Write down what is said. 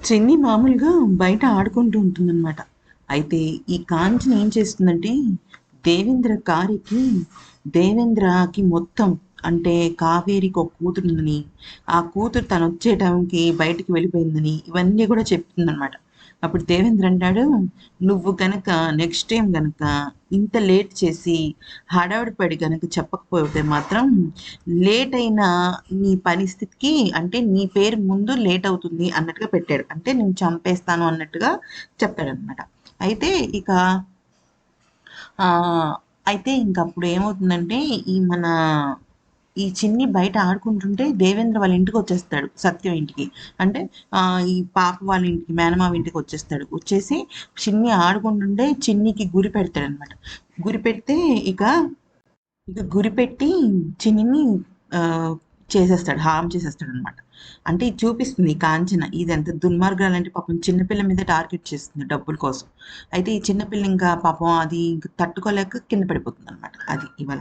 చెన్ని మామూలుగా బయట ఆడుకుంటూ ఉంటుందన్నమాట. అయితే ఈ కాంచన ఏం చేస్తుందంటే దేవేంద్ర కారికి దేవేంద్రకి మొత్తం అంటే కావేరికి ఒక కూతురు ఉందని ఆ కూతురు తను వచ్చే టైంకి బయటికి వెళ్ళిపోయిందని ఇవన్నీ కూడా చెప్తుందన్నమాట. అప్పుడు దేవేంద్ర అంటాడు నువ్వు కనుక నెక్స్ట్ టైం కనుక ఇంత లేట్ చేసి హడావిడిపడి కనుక గనక చెప్పకపోతే మాత్రం లేట్ అయిన నీ పరిస్థితికి అంటే నీ పేరు ముందు లేట్ అవుతుంది అన్నట్టుగా పెట్టాడు. అంటే నేను చంపేస్తాను అన్నట్టుగా చెప్పాడనమాట అయితే ఇక అయితే ఇంకప్పుడు ఏమవుతుందంటే ఈ మన ఈ చిన్ని బయట ఆడుకుంటుంటే దేవేంద్ర వాళ్ళ ఇంటికి వచ్చేస్తాడు సత్యం ఇంటికి. అంటే ఈ పాప వాళ్ళ ఇంటికి మేనమావ ఇంటికి వచ్చేస్తాడు. వచ్చేసి చిన్ని ఆడుకుంటుంటే చిన్నికి గురి పెడతాడు అనమాట గురి పెడితే ఇక ఇక గురి పెట్టి చిన్నిని చేసేస్తాడు హామ్ చేసేస్తాడు అనమాట అంటే ఇది చూపిస్తుంది కాంచన. ఇది ఎంత దుర్మార్గాలంటే పాపం చిన్నపిల్ల మీద టార్గెట్ చేస్తుంది డబ్బుల కోసం. అయితే ఈ చిన్నపిల్ల ఇంకా పాపం అది తట్టుకోలేక కింద పడిపోతుంది అనమాట అది ఇవాళ.